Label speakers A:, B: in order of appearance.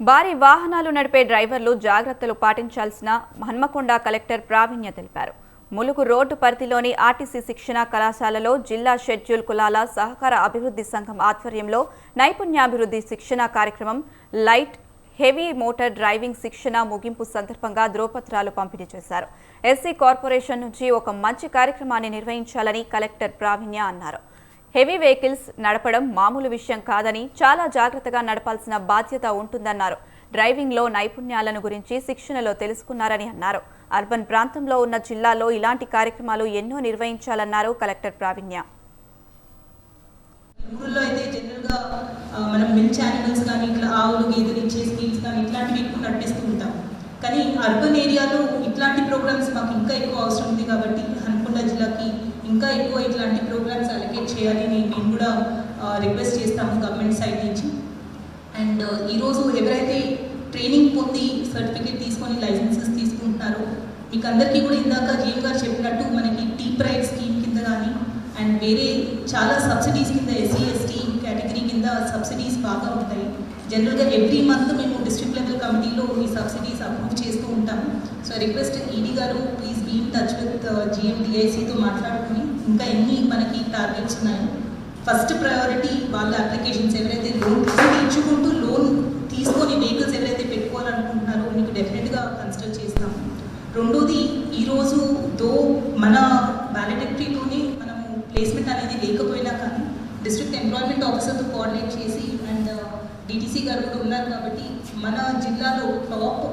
A: భారీ వాహనాలు నడిపే డ్రైవర్లు జాగ్రత్తలు పాటించాల్సిన హన్మకొండ కలెక్టర్ ప్రావీణ్య తెలిపారు. ములుగు రోడ్డు పరిధిలోని ఆర్టీసీ శిక్షణ కళాశాలలో జిల్లా షెడ్యూల్ కులాల సహకార అభివృద్ధి సంఘం ఆధ్వర్యంలో నైపుణ్యాభివృద్ధి శిక్షణ కార్యక్రమం లైట్ హెవీ మోటార్ డ్రైవింగ్ శిక్షణ ముగింపు సందర్భంగా ధ్రువపత్రాలు పంపిణీ చేశారు. ఎస్సీ కార్పొరేషన్ నుంచి ఒక మంచి కార్యక్రమాన్ని నిర్వహించాలని కలెక్టర్ ప్రావీణ్య అన్నారు. హెవీ వెహికల్స్ నడపడం మామూలు విషయం కాదని చాలా జాగ్రత్తగా నడపాల్సిన బాధ్యత ఉంటుందన్నారు. డ్రైవింగ్లో నైపుణ్యాలను గురించి శిక్షణలో తెలుసుకున్నారని అన్నారు. అర్బన్ ప్రాంతంలో ఉన్న జిల్లాలో ఇలాంటి కార్యక్రమాలు ఎన్నో నిర్వహించాలన్నారు కలెక్టర్ ప్రావీణ్య.
B: ఊళ్ళో అయితే జనరల్గా మనం మిల్క్ యానిమల్స్ కానీ ఇట్లా ఆవులు గేదెలు ఇచ్చే స్కీమ్స్ కానీ ఇట్లాంటివి ఎక్కువ నడిపిస్తూ ఉంటాం. కానీ అర్బన్ ఏరియాలో ఇట్లాంటి ప్రోగ్రామ్స్ మాకు ఇంకా ఎక్కువ అవసరం ఉంది కాబట్టి హన్మకొండ జిల్లాకి ఇంకా ఎక్కువ ఇట్లాంటి ప్రోగ్రామ్స్ చేయాలి అని మేము కూడా రిక్వెస్ట్ చేస్తాము గవర్నమెంట్ సైడ్ నుంచి. అండ్ ఈరోజు ఎవరైతే ట్రైనింగ్ పొంది సర్టిఫికేట్ తీసుకొని లైసెన్సెస్ తీసుకుంటున్నారో మీకు అందరికీ కూడా ఇందాక జీఎం గారు చెప్పినట్టు మనకి టీ ప్రైడ్ స్కీమ్ కింద కానీ అండ్ వేరే చాలా సబ్సిడీస్ కింద ఎస్సీ ఎస్టీ కేటగిరీ కింద సబ్సిడీస్ బాగా ఉంటాయి. జనరల్గా ఎవ్రీ మంత్ మేము డిస్ట్రిక్ట్ లెవెల్ కమిటీలో ఈ సబ్సిడీస్ అప్రూవ్ చేస్తూ ఉంటాము. సో రిక్వెస్ట్ ఈడీ గారు please be in touch with GM డిఐసితో మాట్లాడుకుని ఇంకా ఎన్ని మనకి టార్గెట్స్ ఉన్నాయి. ఫస్ట్ ప్రయారిటీ వాళ్ళ అప్లికేషన్స్ ఎవరైతే లోన్ తీసుకుంటూ లోన్ తీసుకొని వెహికల్స్ ఎవరైతే పెట్టుకోవాలనుకుంటున్నారో మీకు డెఫినెట్గా కన్సిడర్ చేస్తాము రెండోది ఈరోజు దో మన వ్యాలిడిటీతోనే మనము ప్లేస్మెంట్ అనేది లేకపోయినా కానీ డిస్ట్రిక్ట్ ఎంప్లాయ్మెంట్ ఆఫీసర్తో కోఆర్డినేట్ చేసి అండ్ uh, డిటీసీ గారు కూడా ఉన్నారు కాబట్టి మన జిల్లాలో టాప్